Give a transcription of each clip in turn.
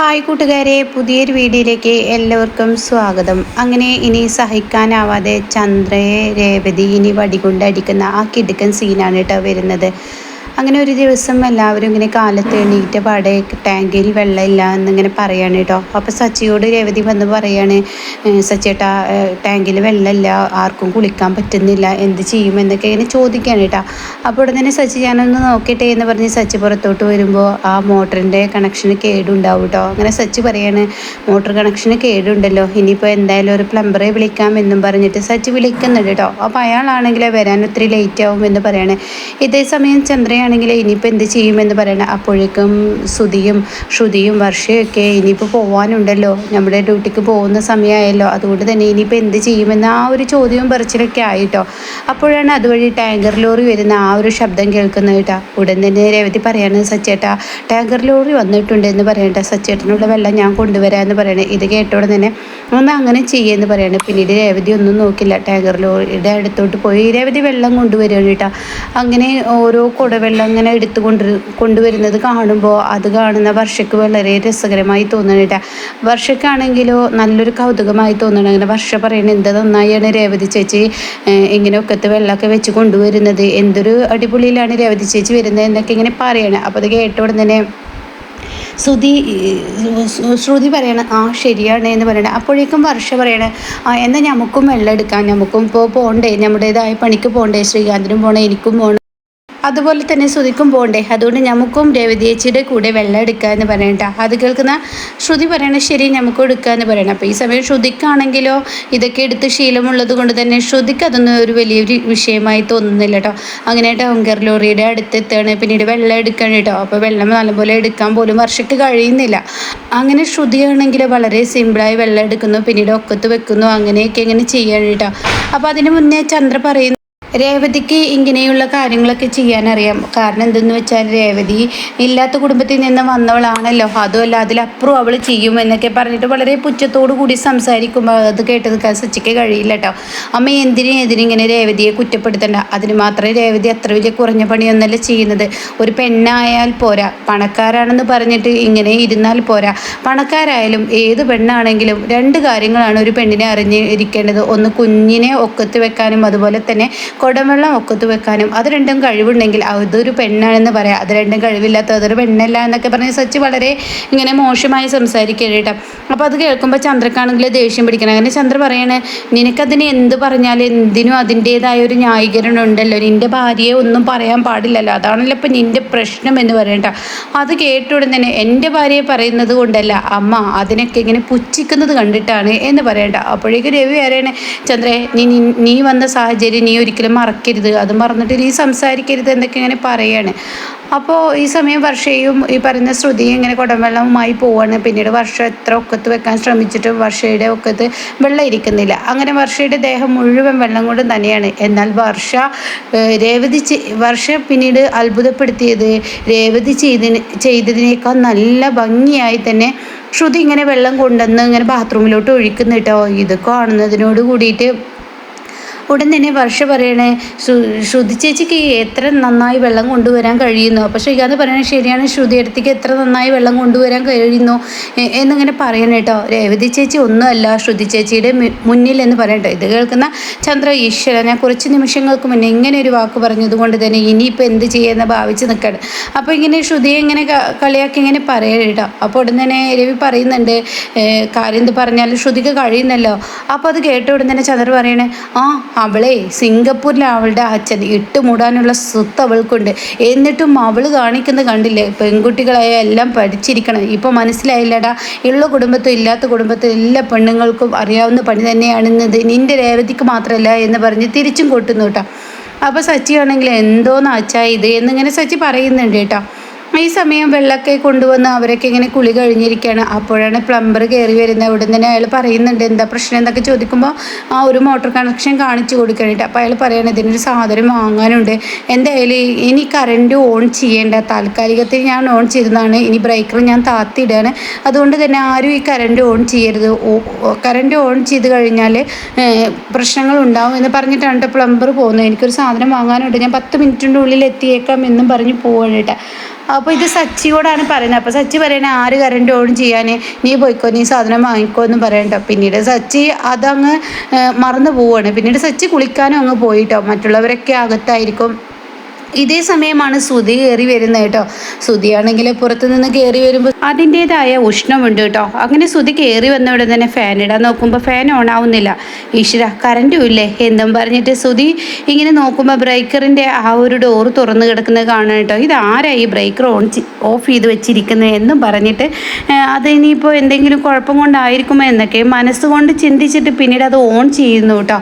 Hi കൂട്ടുകാരെ പുതിയൊരു വീഡിയോയിലേക്ക് എല്ലാവർക്കും സ്വാഗതം. അങ്ങനെ ഇനി സഹിക്കാനാവാതെ ചന്ദ്രയെ രേവതി ഇനി വടികൊണ്ടടിക്കുന്ന ആ കിടുക്കൻ സീനാണ് കേട്ടോ വരുന്നത്. അങ്ങനെ ഒരു ദിവസം എല്ലാവരും ഇങ്ങനെ കാലത്ത് എണീറ്റ പാടെ ടാങ്കിൽ വെള്ളമില്ല എന്നിങ്ങനെ പറയാണ് കേട്ടോ. അപ്പോൾ സച്ചിയോട് രേവതി വന്ന് പറയാണ് സച്ചേട്ടാ ടാങ്കിൽ വെള്ളമില്ല ആർക്കും കുളിക്കാൻ പറ്റുന്നില്ല എന്ത് ചെയ്യും? എന്നൊക്കെ ഇങ്ങനെ ചോദിക്കുകയാണ് കേട്ടോ. അപ്പോൾ ഉടനെ തന്നെ സച്ചി ഞാനൊന്ന് നോക്കട്ടെ എന്ന് പറഞ്ഞ് സച്ചി പുറത്തോട്ട് വരുമ്പോൾ ആ മോട്ടറിന്റെ കണക്ഷൻ കേടുണ്ടാവും കേട്ടോ. അങ്ങനെ സച്ചി പറയാണ് മോട്ടർ കണക്ഷൻ കേടുണ്ടല്ലോ ഇനിയിപ്പോൾ എന്തായാലും ഒരു പ്ലംബറെ വിളിക്കാം എന്നും പറഞ്ഞിട്ട് സച്ചി വിളിക്കുന്നുണ്ട് കേട്ടോ. അപ്പോൾ അയാളാണെങ്കിൽ വരാൻ ഒത്തിരി ലേറ്റ് ആവും എന്ന് പറയണേ. ഇതേ സമയം ചന്ദ്രയാണ് ആണെങ്കിൽ ഇനിയിപ്പോൾ എന്ത് ചെയ്യുമെന്ന് പറയണം? അപ്പോഴേക്കും ശ്രുതിയും ശ്രുതിയും വർഷയൊക്കെ ഇനിയിപ്പോൾ പോകാനുണ്ടല്ലോ നമ്മുടെ ഡ്യൂട്ടിക്ക് പോകുന്ന സമയമായല്ലോ അതുകൊണ്ട് തന്നെ ഇനിയിപ്പോൾ എന്ത് ചെയ്യുമെന്ന് ആ ഒരു ചോദ്യവും പറിച്ചിലൊക്കെ ആയിട്ടോ. അപ്പോഴാണ് അതുവഴി ടാങ്കർ ലോറി വരുന്ന ആ ഒരു ശബ്ദം കേൾക്കുന്നത് കേട്ടോ. ഉടൻ തന്നെ രേവതി പറയാണ് സച്ചേട്ടാ ടാങ്കർ ലോറി വന്നിട്ടുണ്ട് എന്ന് പറയണ്ട. സച്ചേട്ടനുള്ള വെള്ളം ഞാൻ കൊണ്ടുവരാമെന്ന് പറയണേ. ഇത് കേട്ടോടെ തന്നെ ഒന്ന് അങ്ങനെ ചെയ്യുമെന്ന് പറയണേ. പിന്നീട് രേവതി ഒന്നും നോക്കില്ല. ടാങ്കർ ലോറിയുടെ അടുത്തോട്ട് പോയി. രേവതി വെള്ളം കൊണ്ടുവരികയാണ് കേട്ടോ. അങ്ങനെ ഓരോ കുടവെള്ളം വെള്ളം ഇങ്ങനെ എടുത്തു കൊണ്ട് കൊണ്ടുവരുന്നത് കാണുമ്പോൾ അത് കാണുന്ന വർഷയ്ക്ക് വളരെ രസകരമായി തോന്നണിട്ട വർഷക്കാണെങ്കിലോ നല്ലൊരു കൗതുകമായി തോന്നണം അങ്ങനെ വർഷ പറയണത് എന്ത് നന്നായാണ് രേവതി ചേച്ചി ഇങ്ങനെ ഒക്കത്ത് വെള്ളമൊക്കെ വെച്ച് കൊണ്ടുവരുന്നത്? എന്തൊരു അടിപൊളിയിലാണ് രേവതി ചേച്ചി വരുന്നത് എന്നൊക്കെ ഇങ്ങനെ പറയണം. അപ്പോൾ അത് കേട്ട തന്നെ ശ്രുതി ശ്രുതി പറയണ ആ ശരിയാണ് എന്ന് പറയണേ. അപ്പോഴേക്കും വർഷ പറയണ ആ എന്നാൽ നമുക്കും വെള്ളം എടുക്കാം. നമുക്കും ഇപ്പോൾ പോകണ്ടേ നമ്മുടേതായ പണിക്ക് പോകണ്ടേ ശ്രീകാന്തിനും പോകണേ എനിക്കും പോകണം അതുപോലെ തന്നെ ശ്രുതിക്കും പോകണ്ടേ അതുകൊണ്ട് നമുക്കും രവിതേച്ചിയുടെ കൂടെ വെള്ളം എടുക്കുക എന്ന് പറയണ്ട അത് കേൾക്കുന്ന ശ്രുതി പറയണ ശരി നമുക്കും എടുക്കുക എന്ന് പറയണം. അപ്പോൾ ഈ സമയം ശ്രുതിക്കാണെങ്കിലോ ഇതൊക്കെ എടുത്ത് ശീലമുള്ളത് കൊണ്ട് തന്നെ ശ്രുതിക്ക് അതൊന്നും ഒരു വലിയൊരു വിഷയമായി തോന്നുന്നില്ല കേട്ടോ അങ്ങനെ ടൗങ്കർ ലോറിയുടെ അടുത്ത് എത്തുകയാണ് പിന്നീട് വെള്ളം എടുക്കണം കേട്ടോ അപ്പോൾ വെള്ളം നല്ലപോലെ എടുക്കാൻ പോലും വർഷയ്ക്ക് കഴിയുന്നില്ല. അങ്ങനെ ശ്രുതിയാണെങ്കിൽ വളരെ സിമ്പിളായി വെള്ളം എടുക്കുന്നു പിന്നീട് ഒക്കത്ത് വെക്കുന്നു അങ്ങനെയൊക്കെ ഇങ്ങനെ ചെയ്യണം കേട്ടോ അപ്പോൾ അതിന് മുന്നേ ചന്ദ്ര പറയുന്നു രേവതിക്ക് ഇങ്ങനെയുള്ള കാര്യങ്ങളൊക്കെ ചെയ്യാനറിയാം. കാരണം എന്തെന്ന് വെച്ചാൽ രേവതി ഇല്ലാത്ത കുടുംബത്തിൽ നിന്ന് വന്നവളാണല്ലോ. അതുമല്ല അതിലപ്പുറം അവൾ ചെയ്യും എന്നൊക്കെ പറഞ്ഞിട്ട് വളരെ പുച്ഛത്തോടു കൂടി സംസാരിക്കുമ്പോൾ അത് കേട്ടത് സച്ചിക്ക് കഴിയില്ല കേട്ടോ അമ്മ എന്തിനും എതിരിങ്ങനെ രേവതിയെ കുറ്റപ്പെടുത്തണ്ട? അതിന് മാത്രമേ രേവതി അത്ര വലിയ കുറഞ്ഞ പണിയൊന്നല്ല ചെയ്യുന്നത്. ഒരു പെണ്ണായാൽ പോരാ. പണക്കാരാണെന്ന് പറഞ്ഞിട്ട് ഇങ്ങനെ ഇരുന്നാൽ പോരാ. പണക്കാരായാലും ഏത് പെണ്ണാണെങ്കിലും രണ്ട് കാര്യങ്ങളാണ് ഒരു പെണ്ണിനെ അറിഞ്ഞിരിക്കേണ്ടത്. ഒന്ന് കുഞ്ഞിനെ ഒക്കത്ത് വെക്കാനും അതുപോലെ തന്നെ കുടംവെള്ളം ഒക്കത്ത് വെക്കാനും അത് രണ്ടും കഴിവുണ്ടെങ്കിൽ അതൊരു പെണ്ണാണെന്ന് പറയാം. അത് രണ്ടും കഴിവില്ലാത്ത അതൊരു പെണ്ണല്ല എന്നൊക്കെ പറഞ്ഞ് സച്ചി വളരെ ഇങ്ങനെ മോശമായി സംസാരിക്കുക കേട്ടോ. അപ്പോൾ അത് കേൾക്കുമ്പോൾ ചന്ദ്രക്കാണെങ്കിൽ ദേഷ്യം പിടിക്കണം. അങ്ങനെ ചന്ദ്ര പറയണേ നിനക്കതിന് എന്ത് പറഞ്ഞാലും എന്തിനും അതിന്റേതായ ഒരു ന്യായീകരണം ഉണ്ടല്ലോ നിന്റെ ഭാര്യയെ ഒന്നും പറയാൻ പാടില്ലല്ലോ. അതാണല്ലോ ഇപ്പം നിന്റെ പ്രശ്നം എന്ന് പറയണ്ട. അത് കേട്ടുടൻ തന്നെ എന്റെ ഭാര്യയെ പറയുന്നത് കൊണ്ടല്ല. അമ്മ അതിനൊക്കെ ഇങ്ങനെ പുച്ഛിക്കുന്നത് കണ്ടിട്ടാണ് എന്ന് പറയണ്ട. അപ്പോഴേക്കും രവി പറയണേ ചന്ദ്രേ നീ നീ വന്ന സാഹചര്യം നീ ഒരിക്കലും മറക്കരുത് അത് മറന്നിട്ട് നീ സംസാരിക്കരുത് എന്നൊക്കെ ഇങ്ങനെ പറയാണ്. അപ്പോൾ ഈ സമയം വർഷയും ഈ പറയുന്ന ശ്രുതിയും ഇങ്ങനെ കുടംവെള്ളവുമായി പോവാണ്. പിന്നീട് വർഷം എത്ര ഒക്കത്ത് വെക്കാൻ ശ്രമിച്ചിട്ടും വർഷയുടെ ഒക്കത്ത് വെള്ളം ഇരിക്കുന്നില്ല. അങ്ങനെ വർഷയുടെ ദേഹം മുഴുവൻ വെള്ളം കൊണ്ട് തന്നെയാണ്. എന്നാൽ വർഷ രേവതി വർഷ പിന്നീട് അത്ഭുതപ്പെടുത്തിയത് രേവതി ചെയ്തതിന് ചെയ്തതിനേക്കാൾ നല്ല ഭംഗിയായി തന്നെ ശ്രുതി ഇങ്ങനെ വെള്ളം കൊണ്ടുവന്ന് ഇങ്ങനെ ബാത്റൂമിലോട്ട് ഒഴിക്കുന്നു കേട്ടോ ഇത് കാണുന്നതിനോട് കൂടിയിട്ട് ഉടൻ തന്നെ വർഷ പറയണേ ശ്രുതി ചേച്ചിക്ക് എത്ര നന്നായി വെള്ളം കൊണ്ടുവരാൻ കഴിയുന്നു? അപ്പോൾ ശ്രീകാന്ത് പറയണേ ശരിയാണ് ശ്രുതി അടുത്തേക്ക് എത്ര നന്നായി വെള്ളം കൊണ്ടുവരാൻ കഴിയുന്നു എന്നിങ്ങനെ പറയണേ കേട്ടോ. രേവതി ചേച്ചി ഒന്നുമല്ല ശ്രുതി ചേച്ചിയുടെ മുന്നിൽ എന്ന് പറയട്ടെ. ഇത് കേൾക്കുന്ന ചന്ദ്ര ഈശ്വര ഞാൻ കുറച്ച് നിമിഷങ്ങൾക്ക് മുന്നേ ഇങ്ങനെ ഒരു വാക്ക് പറഞ്ഞതുകൊണ്ട് തന്നെ ഇനിയിപ്പോൾ എന്ത് ചെയ്യുന്ന ഭാവിച്ച് നിൽക്കണം അപ്പോൾ ഇങ്ങനെ ശ്രുതിയെ ഇങ്ങനെ കളിയാക്കി ഇങ്ങനെ പറയണം കേട്ടോ. അപ്പോൾ ഉടൻ തന്നെ രവി പറയുന്നുണ്ട് കാര്യം എന്ത് പറഞ്ഞാലും ശ്രുതിക്ക് കഴിയുന്നല്ലോ. അപ്പോൾ അത് കേട്ട ഉടൻ തന്നെ ചന്ദ്ര പറയണേ ആ അവളെ സിംഗപ്പൂരിലെ അവളുടെ അച്ഛൻ ഇട്ടുമൂടാനുള്ള സ്വത്ത് അവൾക്കുണ്ട്. എന്നിട്ടും അവൾ കാണിക്കുന്നത് കണ്ടില്ലേ? പെൺകുട്ടികളായ എല്ലാം പഠിച്ചിരിക്കണം. ഇപ്പോൾ മനസ്സിലായില്ലടാ. ഉള്ള കുടുംബത്തും ഇല്ലാത്ത കുടുംബത്തും എല്ലാ പെണ്ണുങ്ങൾക്കും അറിയാവുന്ന പണി തന്നെയാണെന്നത് നിന്റെ രേവതിക്ക് മാത്രമല്ല എന്ന് പറഞ്ഞ് തിരിച്ചും കൊട്ടുന്നു കേട്ടോ. അപ്പോൾ സച്ചി ആണെങ്കിൽ എന്തോന്ന് അച്ഛാ ഇത്? എന്നിങ്ങനെ സച്ചി പറയുന്നുണ്ട് കേട്ടോ. ഈ സമയം വെള്ളമൊക്കെ കൊണ്ടുവന്ന് അവരൊക്കെ ഇങ്ങനെ കുളി കഴിഞ്ഞിരിക്കുകയാണ്. അപ്പോഴാണ് പ്ലംബർ കയറി വരുന്നത്. അവിടെ തന്നെ അയാൾ പറയുന്നുണ്ട് എന്താ പ്രശ്നം? എന്നൊക്കെ ചോദിക്കുമ്പോൾ ആ ഒരു മോട്ടോർ കണക്ഷൻ കാണിച്ചു കൊടുക്കാനായിട്ട്. അപ്പോൾ അയാൾ പറയുകയാണ് ഇതിനൊരു സാധനം വാങ്ങാനുണ്ട്. എന്തായാലും ഇനി കറണ്ട് ഓൺ ചെയ്യേണ്ട. താൽക്കാലികത്തിൽ ഞാൻ ഓൺ ചെയ്തതാണ്. ഇനി ബ്രേക്കർ ഞാൻ താത്തിയിടുകയാണ് അതുകൊണ്ട് തന്നെ ആരും ഈ കറണ്ട് ഓൺ ചെയ്യരുത്. കറണ്ട് ഓൺ ചെയ്ത് കഴിഞ്ഞാൽ പ്രശ്നങ്ങൾ ഉണ്ടാവും എന്ന് പറഞ്ഞിട്ടാണ് പ്ലംബർ പോകുന്നത്. എനിക്കൊരു സാധനം വാങ്ങാനുണ്ട്. ഞാൻ പത്ത് മിനിറ്റിന്റെ ഉള്ളിൽ എത്തിയേക്കാം എന്നും പറഞ്ഞ് പോവാണ് അപ്പോൾ ഇത് സച്ചിയോടാണ് പറയുന്നത്. അപ്പോൾ സച്ചി പറയണേ ആര് കറണ്ട് ഓൺ ചെയ്യാൻ നീ പോയിക്കോ നീ സാധനം വാങ്ങിക്കോ എന്ന് പറയണ്ട പിന്നീട് സച്ചി അതങ്ങ് മറന്നു പോവുകയാണ് പിന്നീട് സച്ചി കുളിക്കാനും അങ്ങ് പോയിട്ടോ? മറ്റുള്ളവരൊക്കെ അകത്തായിരിക്കും. ഇതേ സമയമാണ് ശ്രുതി കയറി വരുന്നത് കേട്ടോ. ശ്രുതിയാണെങ്കിൽ പുറത്തു നിന്ന് കയറി വരുമ്പോൾ അതിന്റെതായ ഉഷ്ണമുണ്ട് കേട്ടോ. അങ്ങനെ ശ്രുതി കയറി വന്ന ഉടനെ തന്നെ ഫാൻ ഇടാൻ നോക്കുമ്പോൾ ഫാൻ ഓൺ ആവുന്നില്ല. ഈശ്വര കറണ്ടും ഇല്ലേ? എന്തും പറഞ്ഞിട്ട് ശ്രുതി ഇങ്ങനെ നോക്കുമ്പോൾ ബ്രേക്കറിന്റെ ആ ഒരു ഡോറ് തുറന്ന് കിടക്കുന്നത് കാണാൻ കേട്ടോ. ഇത് ആരാ ഈ ബ്രേക്കർ ഓൺ ഓഫ് ചെയ്ത് വെച്ചിരിക്കുന്നത് എന്നും പറഞ്ഞിട്ട് അത് ഇനിയിപ്പോൾ എന്തെങ്കിലും കുഴപ്പം കൊണ്ടായിരിക്കുമോ എന്നൊക്കെ മനസ്സുകൊണ്ട് ചിന്തിച്ചിട്ട് പിന്നീട് അത് ഓൺ ചെയ്യുന്നു കേട്ടോ.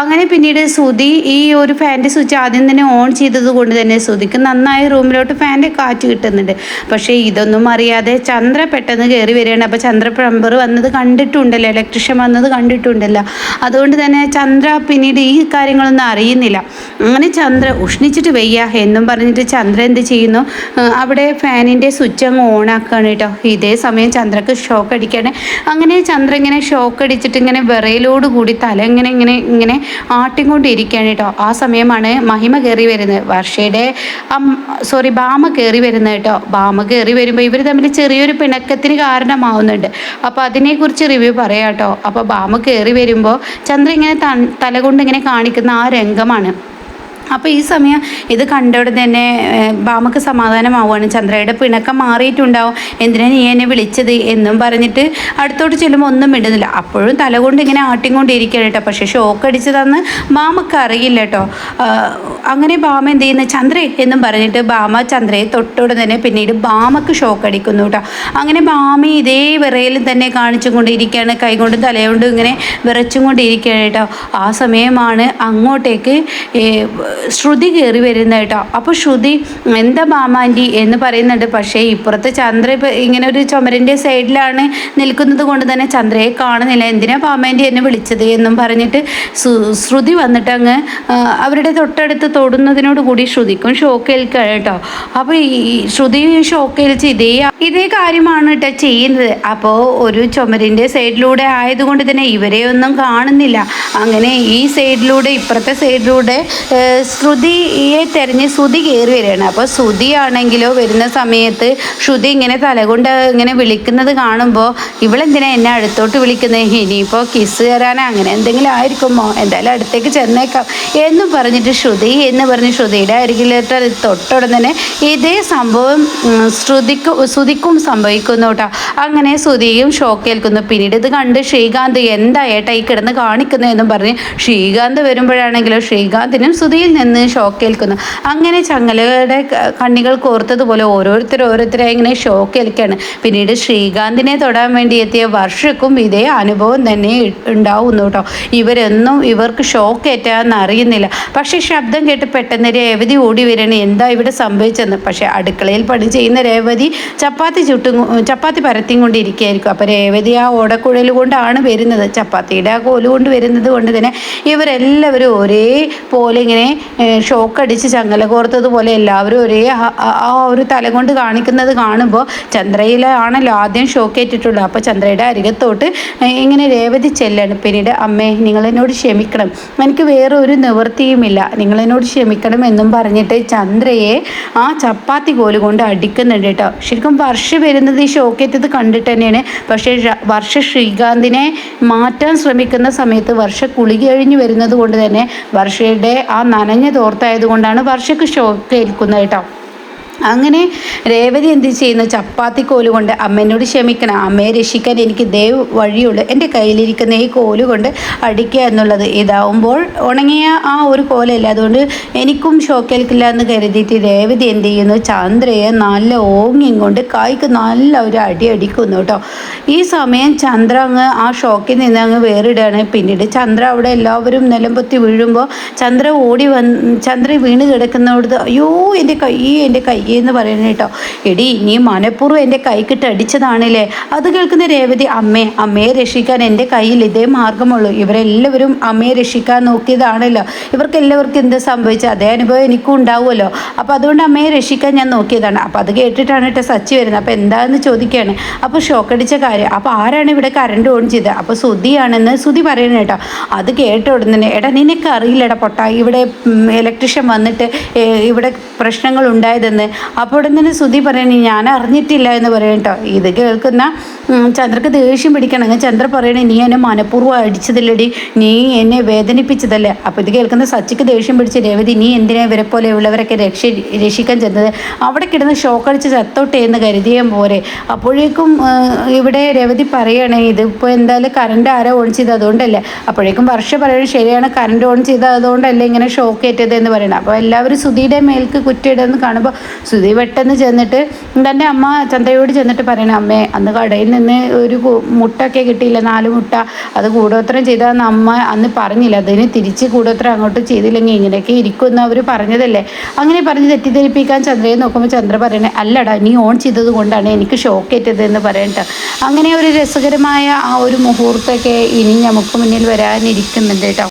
അങ്ങനെ പിന്നീട് ശ്രുതി ഈ ഒരു ഫാന്റെ സ്വിച്ച് ആദ്യം തന്നെ ഓൺ ചെയ്തത് കൊണ്ട് തന്നെ ശ്രുതിക്ക് നന്നായി റൂമിലോട്ട് ഫാന്റെ കാറ്റ് കിട്ടുന്നുണ്ട്. പക്ഷേ ഇതൊന്നും അറിയാതെ ചന്ദ്ര പെട്ടെന്ന് കയറി വരികയാണ്. അപ്പോൾ ചന്ദ്ര പ്ലംബർ വന്നത് കണ്ടിട്ടുണ്ടല്ലോ ഇലക്ട്രീഷ്യൻ വന്നത് കണ്ടിട്ടുണ്ടല്ലോ. അതുകൊണ്ട് തന്നെ ചന്ദ്ര പിന്നീട് ഈ കാര്യങ്ങളൊന്നും അറിയുന്നില്ല. അങ്ങനെ ചന്ദ്ര ഉഷ്ണിച്ചിട്ട് വയ്യ. എന്നും പറഞ്ഞിട്ട് ചന്ദ്ര എന്ത് ചെയ്യുന്നു? അവിടെ ഫാനിന്റെ സ്വിച്ച് അങ്ങ് ഓൺ ആക്കുകയാണ് കേട്ടോ. ഇതേ സമയം ചന്ദ്രക്ക് ഷോക്ക് അടിക്കുകയാണ്. അങ്ങനെ ചന്ദ്ര ഇങ്ങനെ ഷോക്ക് അടിച്ചിട്ട് ഇങ്ങനെ വിറയിലോട് കൂടി തല ഇങ്ങനെ ഇങ്ങനെ ഇങ്ങനെ ആട്ടിക്കൊണ്ടിരിക്കുകയാണ് കേട്ടോ. ആ സമയമാണ് മഹിമ കയറി വരുന്നത്. വർഷയുടെ സോറി ഭാമ കയറി വരുന്നത് കേട്ടോ. ഭാമ കയറി വരുമ്പോൾ ഇവർ തമ്മിൽ ചെറിയൊരു പിണക്കത്തിന് കാരണമാവുന്നുണ്ട്. അപ്പോൾ അതിനെക്കുറിച്ച് റിവ്യൂ പറയാം കേട്ടോ അപ്പോൾ ഭാമ കയറി വരുമ്പോൾ ചന്ദ്ര ഇങ്ങനെ തലകൊണ്ട് ഇങ്ങനെ കാണിക്കുന്ന ആ രംഗമാണ്. അപ്പോൾ ഈ സമയം ഇത് കണ്ടവിടെ തന്നെ ബാമക്ക് സമാധാനമാവുകയാണ്. ചന്ദ്രയുടെ പിണക്കം മാറിയിട്ടുണ്ടാവും. എന്തിനാ നീ എന്നെ വിളിച്ചത് എന്നും പറഞ്ഞിട്ട് അടുത്തോട്ട് ചെല്ലുമ്പോൾ ഒന്നും ഇടുന്നില്ല അപ്പോഴും തലകൊണ്ട് ഇങ്ങനെ ആട്ടിക്കൊണ്ടിരിക്കുകയാണ് കേട്ടോ. പക്ഷേ ഷോക്ക് അടിച്ചതെന്ന് ബാമക്ക് അറിയില്ല കേട്ടോ. അങ്ങനെ ബാമ എന്ത് ചെയ്യുന്നത് ചന്ദ്രേ എന്നും പറഞ്ഞിട്ട് ബാമ ചന്ദ്രയെ തൊട്ടോടെ തന്നെ പിന്നീട് ബാമക്ക് ഷോക്ക് അടിക്കുന്നു കേട്ടോ. അങ്ങനെ ബാമ ഇതേ വിറയിൽ തന്നെ കാണിച്ചും കൊണ്ടിരിക്കുകയാണ് കൈകൊണ്ടും തലകൊണ്ടും ഇങ്ങനെ വിറച്ചും കൊണ്ടിരിക്കുകയാണ് കേട്ടോ. ആ സമയമാണ് അങ്ങോട്ടേക്ക് ശ്രുതി കയറി വരുന്ന കേട്ടോ. അപ്പോൾ ശ്രുതി എന്താ മാമാന്റി എന്ന് പറയുന്നുണ്ട്. പക്ഷേ ഇപ്പുറത്തെ ചന്ദ്ര ഇങ്ങനെ ഒരു ചുമരന്റെ സൈഡിലാണ് നിൽക്കുന്നത് കൊണ്ട് തന്നെ ചന്ദ്രയെ കാണുന്നില്ല. എന്തിനാ മാമാന്റി എന്നെ വിളിച്ചത്? എന്നും പറഞ്ഞിട്ട് ശ്രുതി വന്നിട്ട് അങ്ങ് അവരുടെ തൊട്ടടുത്ത് തൊടുന്നതിനോട് കൂടി ശ്രുതിക്കും ഷോക്ക് ഏൽക്കുകയാണ് കേട്ടോ. അപ്പോൾ ഈ ശ്രുതി ഷോക്ക് ഏൽച്ച് ഇതേ ഇതേ കാര്യമാണ് കേട്ടോ ചെയ്യുന്നത്. അപ്പോൾ ഒരു ചുമരിന്റെ സൈഡിലൂടെ ആയതുകൊണ്ട് തന്നെ ഇവരെ ഒന്നും കാണുന്നില്ല. അങ്ങനെ ഈ സൈഡിലൂടെ ഇപ്പുറത്തെ സൈഡിലൂടെ ശ്രുതിയെ തെരഞ്ഞ് ശ്രുതി കയറി വരികയാണ്. അപ്പോൾ ശ്രുതി ആണെങ്കിലോ വരുന്ന സമയത്ത് ശ്രുതി ഇങ്ങനെ തലകൊണ്ട് ഇങ്ങനെ വിളിക്കുന്നത് കാണുമ്പോൾ ഇവളെന്തിനാ എന്നെ അടുത്തോട്ട് വിളിക്കുന്നത് ഇനിയിപ്പോൾ കിസ് കയറാനോ അങ്ങനെ എന്തെങ്കിലും ആയിരിക്കുമോ? എന്തായാലും അടുത്തേക്ക് ചെന്നേക്കാം എന്ന് പറഞ്ഞിട്ട് ശ്രുതി എന്ന് പറഞ്ഞ് ശ്രുതിയുടെ അരികിലേറ്റ തൊട്ടുടൻ തന്നെ ഇതേ സംഭവം ശ്രുതിക്ക് ശ്രുതിക്കും സംഭവിക്കുന്നു കേട്ടോ. അങ്ങനെ ശ്രുതിയും ഷോക്ക് ഏൽക്കുന്നു. പിന്നീട് ഇത് കണ്ട് ശ്രീകാന്ത് എന്താ ഏട്ടാ ഈ കിടന്ന് കാണിക്കുന്നു എന്നും പറഞ്ഞ് ശ്രീകാന്ത് വരുമ്പോഴാണെങ്കിലോ ശ്രീകാന്തിനും ശ്രുതിയിൽ നിന്ന് ഷോക്ക് ഏൽക്കുന്നു അങ്ങനെ ചങ്ങലയുടെ കണ്ണികൾ കോർത്തതുപോലെ ഓരോരുത്തർ ഓരോരുത്തരെ ഇങ്ങനെ ഷോക്ക് ഏൽക്കുകയാണ് പിന്നീട് ശ്രീകാന്തിനെ തൊടാൻ വേണ്ടി എത്തിയ വർഷക്കും ഇതേ അനുഭവം തന്നെ ഉണ്ടാവുന്നു കേട്ടോ. ഇവരൊന്നും ഇവർക്ക് ഷോക്ക് ഏറ്റാന്ന് അറിയുന്നില്ല. പക്ഷേ ശബ്ദം കേട്ട് പെട്ടെന്ന് രേവതി ഓടി വരണ എന്താ ഇവിടെ സംഭവിച്ചെന്ന് പക്ഷേ അടുക്കളയിൽ പണി ചെയ്യുന്ന രേവതി ചപ്പാത്തി ചുട്ടും ചപ്പാത്തി പരത്തിയും കൊണ്ടിരിക്കുകയായിരിക്കും. അപ്പോൾ രേവതി ആ ഓടക്കുഴൽ കൊണ്ടാണ് വരുന്നത്. ചപ്പാത്തിയുടെ ആ കോൽ കൊണ്ട് വരുന്നത് കൊണ്ട് തന്നെ ഇവരെല്ലാവരും ഒരേ പോലെ ഇങ്ങനെ ഷോക്ക് അടിച്ച് ചങ്ങല കോർത്തതുപോലെ എല്ലാവരും ഒരേ ആ- ഒരു തല കൊണ്ട് കാണിക്കുന്നത് കാണുമ്പോൾ ചന്ദ്രയിലാണല്ലോ ആദ്യം ഷോക്ക് ഏറ്റിട്ടുള്ളത് അപ്പോൾ ചന്ദ്രയുടെ അരികത്തോട്ട് ഇങ്ങനെ രേവതി ചെല്ലാണ്. പിന്നീട് അമ്മേ നിങ്ങളെന്നോട് ക്ഷമിക്കണം. എനിക്ക് വേറെ ഒരു നിവൃത്തിയുമില്ല. നിങ്ങളെന്നോട് ക്ഷമിക്കണം എന്നും പറഞ്ഞിട്ട് ചന്ദ്രയെ ആ ചപ്പാത്തി കോൽ കൊണ്ട് അടിക്കുന്നുണ്ട് കേട്ടോ ശരിക്കും വർഷ വരുന്നത് ഈ ഷോക്കേറ്റത് കണ്ടിട്ട് തന്നെയാണ്. പക്ഷേ വർഷ ശ്രീകാന്തിനെ മാറ്റാൻ ശ്രമിക്കുന്ന സമയത്ത് വർഷ കുളി കഴിഞ്ഞ് വരുന്നത് കൊണ്ട് തന്നെ വർഷയുടെ ആ നനഞ്ഞ തോർത്തായതുകൊണ്ടാണ് വർഷക്ക് ഷോക്ക് ഏൽക്കുന്നത് കേട്ടോ. അങ്ങനെ രേവതി എന്ത് ചെയ്യുന്നു? ചപ്പാത്തി കോൽ കൊണ്ട് അമ്മേനോട് ക്ഷമിക്കണം. അമ്മയെ രക്ഷിക്കാൻ എനിക്ക് ദേ വഴിയുള്ളൂ. എന്റെ കയ്യിലിരിക്കുന്ന ഈ കോൽ കൊണ്ട് അടിക്കുക എന്നുള്ളത് ഇതാവുമ്പോൾ ഉണങ്ങിയ ആ ഒരു കോലല്ല. അതുകൊണ്ട് എനിക്കും ഷോക്കേൽക്കില്ല എന്ന് കരുതിയിട്ട് രേവതി എന്ത് ചെയ്യുന്നു? ചന്ദ്രയെ നല്ല ഓങ്ങിയും കൊണ്ട് കായ്ക്ക് നല്ല ഒരു അടി അടിക്കുന്നു കേട്ടോ. ഈ സമയം ചന്ദ്ര അങ്ങ് ആ ഷോക്കിൽ നിന്ന് അങ്ങ് വേറിടുകയാണ്. പിന്നീട് ചന്ദ്ര അവിടെ എല്ലാവരും നിലംപൊത്തി വീഴുമ്പോൾ ചന്ദ്ര ഓടി വന്ന് ചന്ദ്ര വീണ് കിടക്കുന്നോട് അയ്യോ എന്റെ കൈ എന്റെ കൈ. എന്ന് പറയുന്നത് കേട്ടോ. എടി നീ മനഃപൂർവം എന്റെ കൈക്കിട്ട് അടിച്ചതാണല്ലേ? അത് കേൾക്കുന്ന രേവതി അമ്മേ അമ്മയെ രക്ഷിക്കാൻ എന്റെ കയ്യിൽ ഇതേ മാർഗമുള്ളൂ. ഇവരെല്ലാവരും അമ്മയെ രക്ഷിക്കാൻ നോക്കിയതാണല്ലോ. ഇവർക്ക് എല്ലാവർക്കും എന്ത് സംഭവിച്ചു? അതേ അനുഭവം എനിക്കും ഉണ്ടാവുമല്ലോ. അപ്പോൾ അതുകൊണ്ട് അമ്മയെ രക്ഷിക്കാൻ ഞാൻ നോക്കിയതാണ്. അപ്പോൾ അത് കേട്ടിട്ടാണ് കേട്ടോ സച്ചി വരുന്നത്. അപ്പോൾ എന്താണെന്ന് ചോദിക്കുകയാണ്. അപ്പോൾ ഷോക്കടിച്ച കാര്യം. അപ്പോൾ ആരാണ് ഇവിടെ കറണ്ട് ഓൺ ചെയ്തത്? അപ്പോൾ സുധിയാണെന്ന് സുധി പറയണ കേട്ടോ. അത് കേട്ട ഉടനെ എടാ നിനക്ക് അറിയില്ലടാ പൊട്ട. ഇവിടെ ഇലക്ട്രീഷ്യൻ വന്നിട്ട് ഇവിടെ പ്രശ്നങ്ങൾ ഉണ്ടായതെന്ന്. അപ്പോൾ ഉടൻ തന്നെ സുധി പറയണേ ഞാൻ അറിഞ്ഞിട്ടില്ല എന്ന് പറയണം കേട്ടോ ഇത് കേൾക്കുന്ന ചന്ദ്രക്ക് ദേഷ്യം പിടിക്കണം അങ്ങനെ ചന്ദ്ര പറയണേ നീ എന്നെ മനഃപൂർവം അടിച്ചതല്ലടി നീ എന്നെ വേദനിപ്പിച്ചതല്ലേ? അപ്പോൾ ഇത് കേൾക്കുന്ന സച്ചിക്ക് ദേഷ്യം പിടിച്ച രേവതി നീ എന്തിനാ ഇവരെ പോലെ ഉള്ളവരൊക്കെ രക്ഷ രക്ഷിക്കാൻ ചെന്നത്? അവിടെ കിടന്ന് ഷോക്കടിച്ച് ചത്തോട്ടെ എന്ന് കരുതിയാൽ പോരെ അപ്പോഴേക്കും ഇവിടെ രേവതി പറയണേ ഇതിപ്പോൾ എന്തായാലും കറണ്ട് ആരോ ഓൺ ചെയ്ത് അതുകൊണ്ടല്ലേ അപ്പോഴേക്കും വർഷ പറയണത് ശരിയാണ് കറണ്ട് ഓൺ ചെയ്ത് അതുകൊണ്ടല്ലേ ഇങ്ങനെ ഷോക്ക് ഏറ്റത്? എന്ന് പറയണം അപ്പോൾ എല്ലാവരും സുധിയുടെ മേൽക്ക് കുറ്റിയിടുന്ന കാണുമ്പോൾ സുധി പെട്ടെന്ന് ചെന്നിട്ട് തന്റെ അമ്മ ചന്തയോട് ചെന്നിട്ട് പറയണ അമ്മേ അന്ന് കടയിൽ നിന്ന് ഒരു മുട്ട മുട്ടൊക്കെ കിട്ടിയില്ല നാല് മുട്ട. അത് കൂടോത്രം ചെയ്താന്ന് അമ്മ അന്ന് പറഞ്ഞില്ല. അതിന് തിരിച്ച് കൂടോത്രം അങ്ങോട്ട് ചെയ്തില്ലെങ്കിൽ ഇങ്ങനെയൊക്കെ ഇരിക്കും എന്ന് അവർ പറഞ്ഞതല്ലേ? അങ്ങനെ പറഞ്ഞ് തെറ്റിദ്ധരിപ്പിക്കാൻ ചന്ദ്രയെ നോക്കുമ്പോൾ ചന്ദ്ര പറയണേ അല്ലടാ നീ ഓൺ ചെയ്തത് കൊണ്ടാണ് എനിക്ക് ഷോക്ക് ഏറ്റത് എന്ന് പറയണ്ട അങ്ങനെ ഒരു രസകരമായ ആ ഒരു മുഹൂർത്തമൊക്കെ ഇനി നമുക്ക് മുന്നിൽ വരാനിരിക്കുന്നുണ്ട് കേട്ടോ